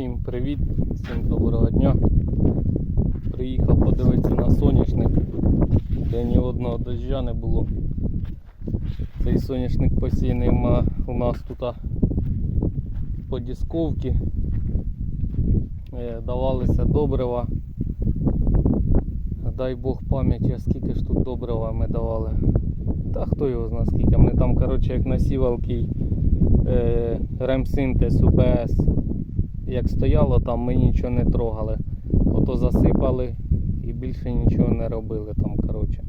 Всім привіт, всім доброго дня. Приїхав подивитися на соняшник, де ні одного дождя не було. Цей соняшник посіяний у нас тут по дісковці. Е, Давалися добрива. Дай Бог пам'яті, скільки ж тут добрива ми давали. Та хто його знає скільки. Ми там, коротше, як на сівалки е, ремсинтез УПС як стояло там, ми нічого не трогали. Ото засипали і більше нічого не робили там, коротше.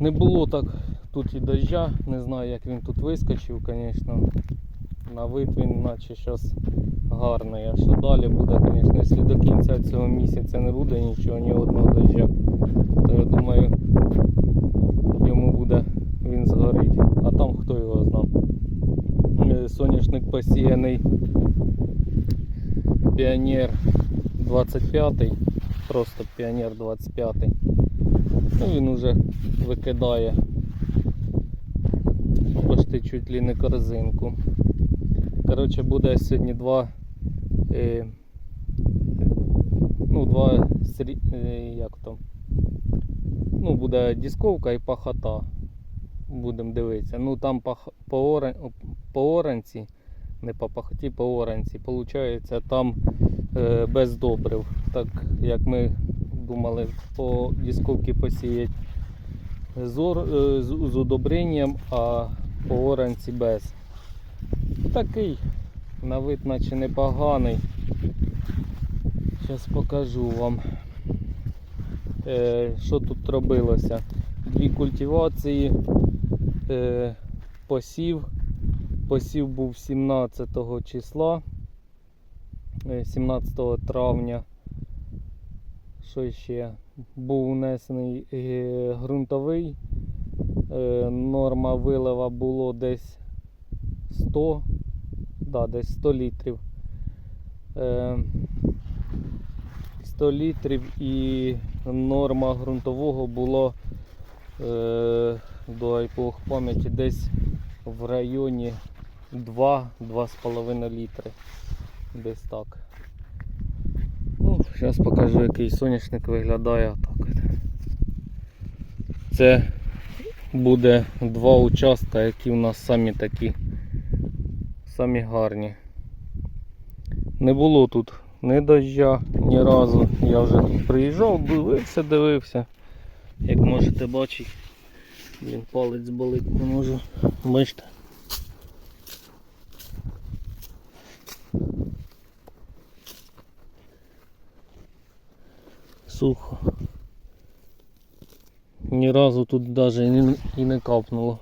Не було так тут і дождя, не знаю як він тут вискочив, звісно. На вид він наче щось гарний. А що далі буде, звісно, якщо до кінця цього місяця не буде нічого, ні одного дождя, то я думаю йому буде він згорить. А там хто його знав. Е, Соняшник посіяний Піонер 25, просто Піонер 25. Ну він уже викидає почти чуть ли не корзинку. Коротше, буде сьогодні два. Е, ну, два е, як там. Ну, буде дисковка і пахота. Будемо дивитися. Ну там по, по, по оранці не по пахоті, по оранці. Получається там е, без добрив. Так як ми думали по дисковці посіяти з, ор, е, з, з удобренням, а по оранці без. Такий на вид наче непоганий. Зараз покажу вам, е, що тут робилося. Дві культивації, е, посів. Посів був 17 числа, е, 17 травня. Що ще? Був внесений е, ґрунтовий. Е, Норма вилива було десь 100, да, десь 100 літрів. Е, 100 літрів і норма ґрунтового було е, до Бог пам'яті десь в районі 2-2,5 літри. Десь так. Ну, зараз покажу, який соняшник виглядає отак. от. Це буде два участка, які у нас самі такі, самі гарні. Не було тут ні дождя, ні разу. Я вже тут приїжджав, дивився, дивився. Як можете бачити, він палець болить не можу. Бачите? Сухо. Ні разу тут навіть і не, капнуло.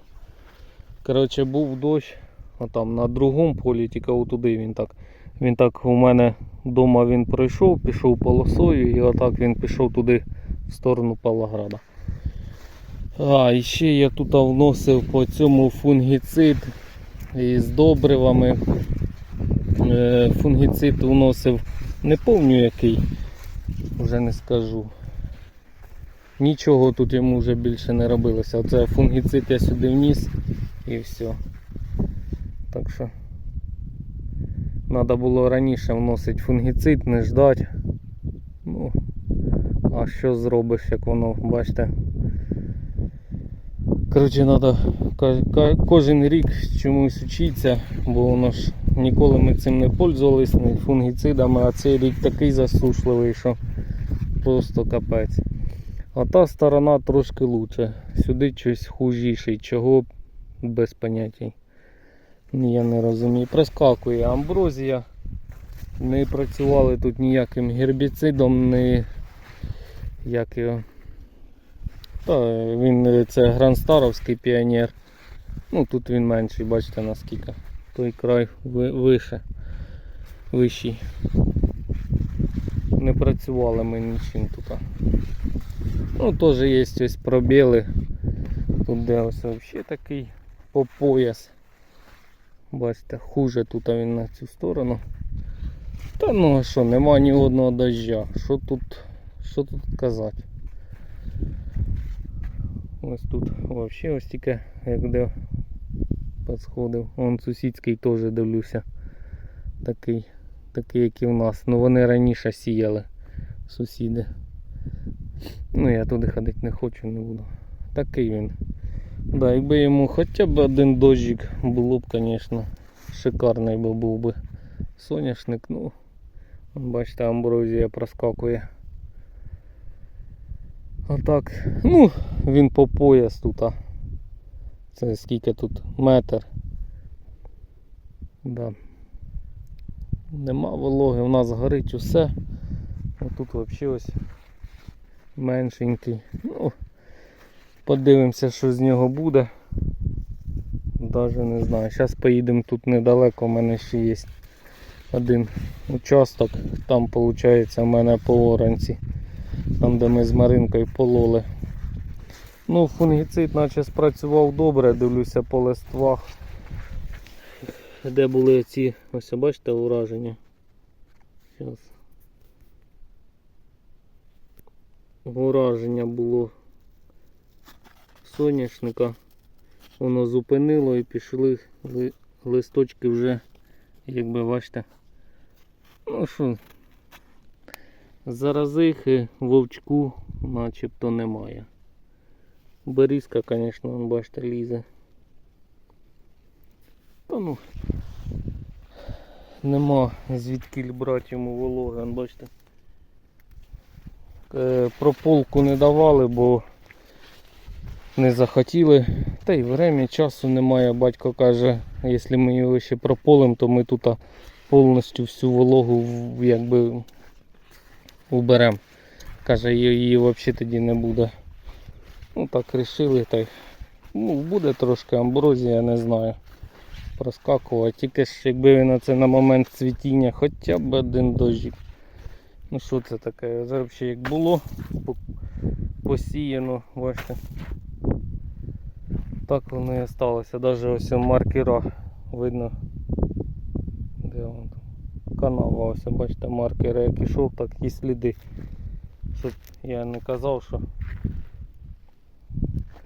Коротше, був дощ, а там на другому полі, тільки отуди він так. Він так у мене вдома він пройшов, пішов полосою і отак він пішов туди в сторону Павлограда. А, і ще я тут вносив по цьому фунгіцид із добривами. Е, Фунгіцид вносив не помню який, вже не скажу. Нічого тут йому вже більше не робилося. Оце фунгіцид я сюди вніс і все. Так що треба було раніше вносити фунгіцид, не ждати. Ну, а що зробиш, як воно, бачите. Коротше, треба кожен рік чомусь вчитися, бо воно ж ніколи ми цим не пользувались, не фунгіцидами, а цей рік такий засушливий, що просто капець. А та сторона трошки лучше. Сюди щось хужіший, чого без поняття. Я не розумію. Проскакує амброзія. Не працювали тут ніяким гербіцидом, не як його. Та він це гранстаровський піонер. Ну тут він менший, бачите наскільки. Той край ви- вище. Вищий. Не працювали ми нічим тут. Ну теж є ось пробіли. Тут де ось взагалі такий по пояс. Бачите, хуже тут він на цю сторону. Та ну а що, нема ні одного дождя. Що тут, що тут казати? Ось тут взагалі ось тільки як де підсходив. Вон сусідський теж дивлюся. Такий такий, як і в нас. Ну вони раніше сіяли сусіди. Ну я туди ходити не хочу, не буду. Такий він. Да, якби йому хоча б один дощик було б, звісно, шикарний би був би соняшник. Ну, бачите, амброзія проскакує. А так, ну, він по пояс тут. А. Це скільки тут? Метр. Да. Нема вологи, у нас горить усе. Тут взагалі ось меншенький. Ну, подивимося, що з нього буде. Даже не знаю. Зараз поїдемо тут недалеко, у мене ще є один участок. Там виходить у мене по оранці. Там де ми з Маринкою пололи. Ну, фунгіцид наче спрацював добре, дивлюся по листвах. Де були ці, ось бачите, ураження. Зараз. Ураження було соняшника. Воно зупинило і пішли листочки вже, якби бачите. Ну що, заразихи вовчку начебто немає. Берізка, звісно, бачите, лізе. Та ну нема звідки брати йому вологи, бачите. Е, прополку не давали, бо не захотіли. Та й время часу немає. Батько каже, якщо ми його ще прополимо, то ми тут повністю всю вологу якби уберемо. Каже, її взагалі тоді не буде. Ну так рішили, так. Ну, буде трошки амброзія, не знаю. Проскакувати. Тільки ж якби він оце на момент цвітіння хоча б один дощик. Ну що це таке? Взагалі як було посіяно, бачите. Так воно і сталося. Навіть ось маркера видно. Де вон там? Канава, ось бачите, маркери як ішов, так і сліди. Щоб я не казав, що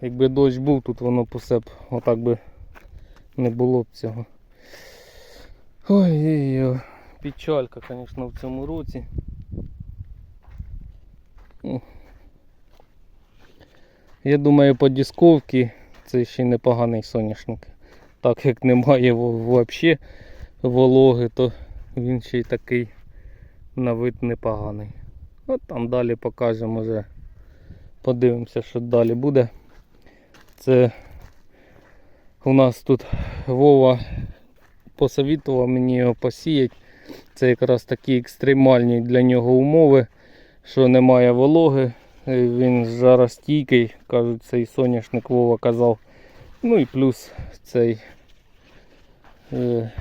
якби дощ був, тут воно посе б отак би не було б цього. Ой-ой-ой, печалька, звісно, в цьому році. Я думаю, по дисковці це ще й непоганий соняшник. Так як немає взагалі вологи, то він ще й такий на вид непоганий. От там далі покажемо вже. Подивимося, що далі буде. Це у нас тут Вова посовітував мені його посіяти. Це якраз такі екстремальні для нього умови, що немає вологи. Е, Він жаростійкий, кажуть, цей соняшник Вова казав. Ну і плюс цей, е,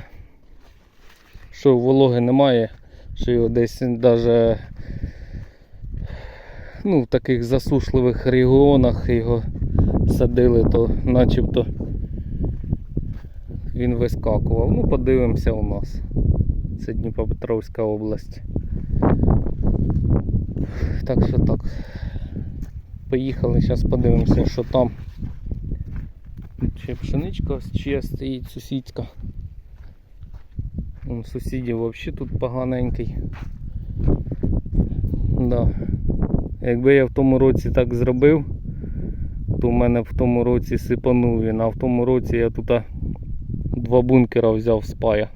що вологи немає, що його десь навіть ну, в таких засушливих регіонах його садили, то начебто він вискакував. Ну, подивимося у нас. Це Дніпропетровська область. Так що так. Поїхали, зараз подивимося, що там. Ще пшеничка чия стоїть сусідська. Вон Сусідів взагалі тут поганенький. Да. Якби я в тому році так зробив, то в мене в тому році сипанув він, а в тому році я тут два бункера взяв з пая.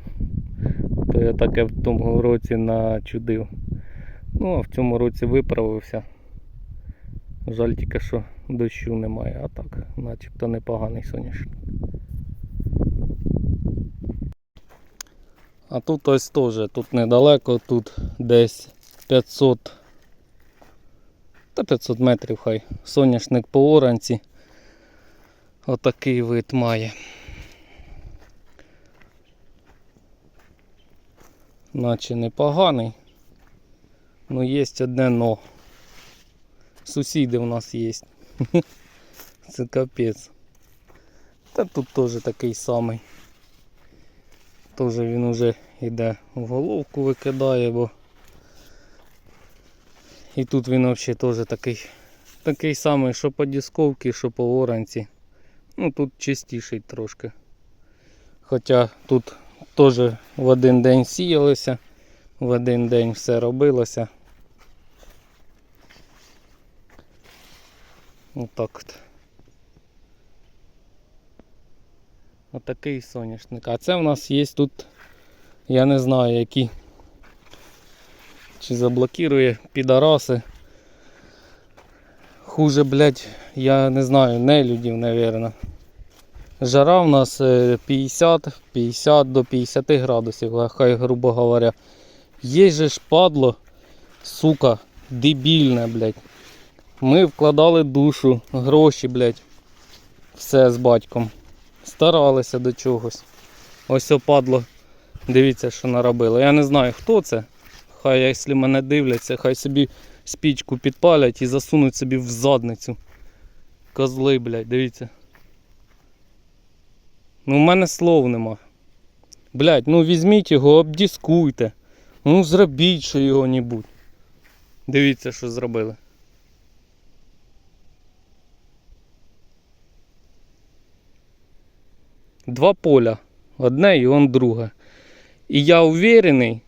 То я таке в тому році начудив. Ну, а в цьому році виправився. Жаль тільки, що дощу немає, а так, начебто непоганий соняшник. А тут ось теж, тут недалеко, тут десь 500 та 500 метрів хай. Соняшник по оранці. Отакий вид має. Наче непоганий. Ну є одне но. Сусіди у нас є. Це капець. Та тут теж такий самий. Теж він уже йде в головку викидає, бо і тут він взагалі теж такий, такий самий, що по дисковці, що по оранці. Ну тут чистіший трошки. Хоча тут теж в один день сіялися, в один день все робилося. Отак от. Отакий соняшник. А це в нас є тут, я не знаю, які. Чи заблокирує підараси. Хуже, блядь, я не знаю, нелюдів, напевно. Жара в нас е, 50, 50 до 50 градусів, хай грубо говоря. Є же ж падло, сука, дебільне, блядь. Ми вкладали душу, гроші, блядь. Все з батьком. Старалися до чогось. Ось опадло. Дивіться, що наробило. Я не знаю, хто це. Хай, якщо мене дивляться, хай собі спічку підпалять і засунуть собі в задницю. Козли, блядь, дивіться. Ну, в мене слов нема. Блядь, ну візьміть його, обдіскуйте. Ну зробіть що його-небудь. Дивіться, що зробили. Два поля. Одне і он друге. І я уверений,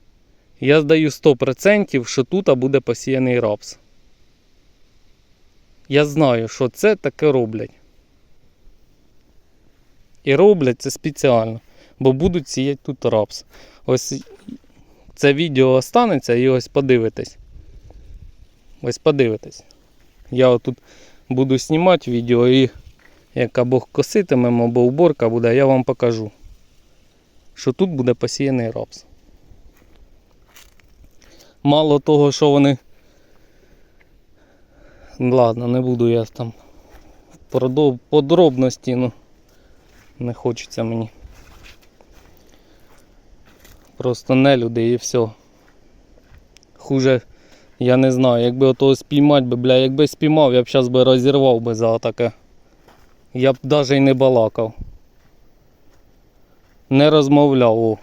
я здаю 100%, що тут буде посіяний рапс. Я знаю, що це таке роблять. І роблять це спеціально, бо будуть сіяти тут рапс. Ось це відео останеться і ось подивитесь. Ось подивитесь. Я отут буду знімати відео і як або коситимемо, або уборка буде, я вам покажу, що тут буде посіяний рапс. Мало того, що вони. Ладно, не буду я там в подробності, ну не хочеться мені. Просто не люди і все. Хуже, я не знаю, якби отого спіймати би, бля, якби спіймав, я б зараз би розірвав би за таке. Я б навіть і не балакав. Не розмовляв. О.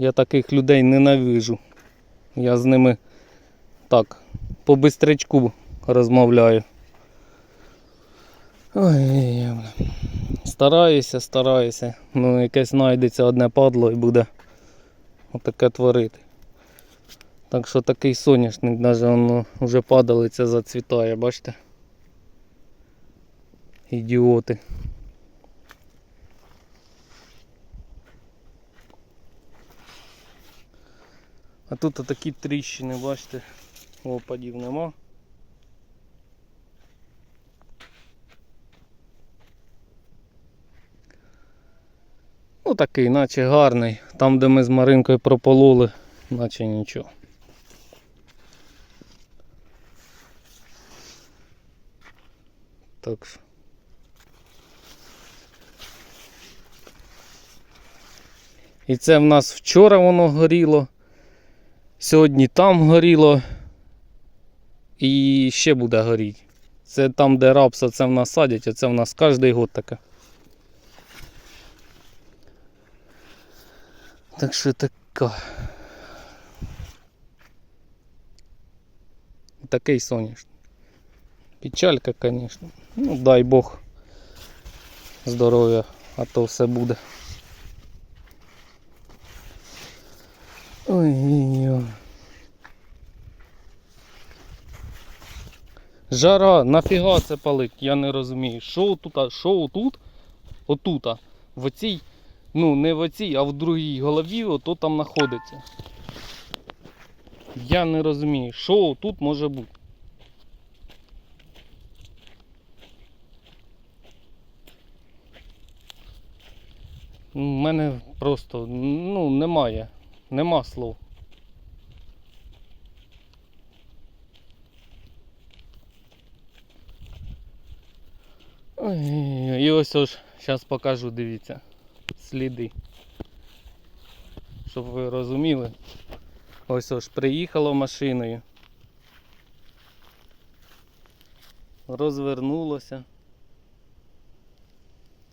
Я таких людей ненавижу. Я з ними так, по бистрячку розмовляю. Ой. Стараюся, стараюся. Ну, якесь знайдеться одне падло і буде отаке творити. Так що такий соняшник, навіть воно вже падалиця зацвітає, бачите? Ідіоти. А тут такі тріщини, бачите, опадів нема. Ну такий, наче гарний. Там, де ми з Маринкою пропололи, наче нічого. Так що. І це в нас вчора воно горіло. Сьогодні там горіло. І ще буде горіти. Це там, де рапса, це в нас садять, а це в нас кожен год таке. Так що така. Такий соняшник. Печалька, звісно. Ну, дай Бог здоров'я, а то все буде. Ой-ой-ой. Жара, нафіга це палить, я не розумію. Що тут, що отут? Отута. В оцій, ну не в оцій, а в другій голові, ото там знаходиться. Я не розумію, що тут може бути. У мене просто ну, немає. Нема слов. Ой, і ось ось, зараз покажу, дивіться, сліди. Щоб ви розуміли. Ось ось приїхало машиною. Розвернулося.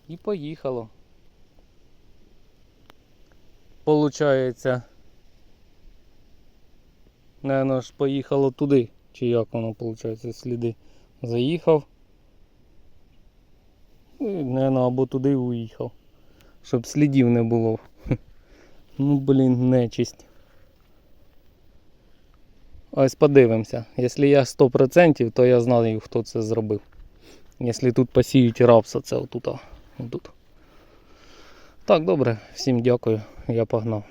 І поїхало. Получається. Наверно ж поїхало туди. Чи як воно виходить, сліди. Заїхав. І, наверно, або туди уїхав. Щоб слідів не було. Ну, блін, нечисть. Ось подивимося. Якщо я 100%, то я знаю, хто це зробив. Якщо тут посіють рапса, це отут. отут. Так, добре, всім дякую, я погнав.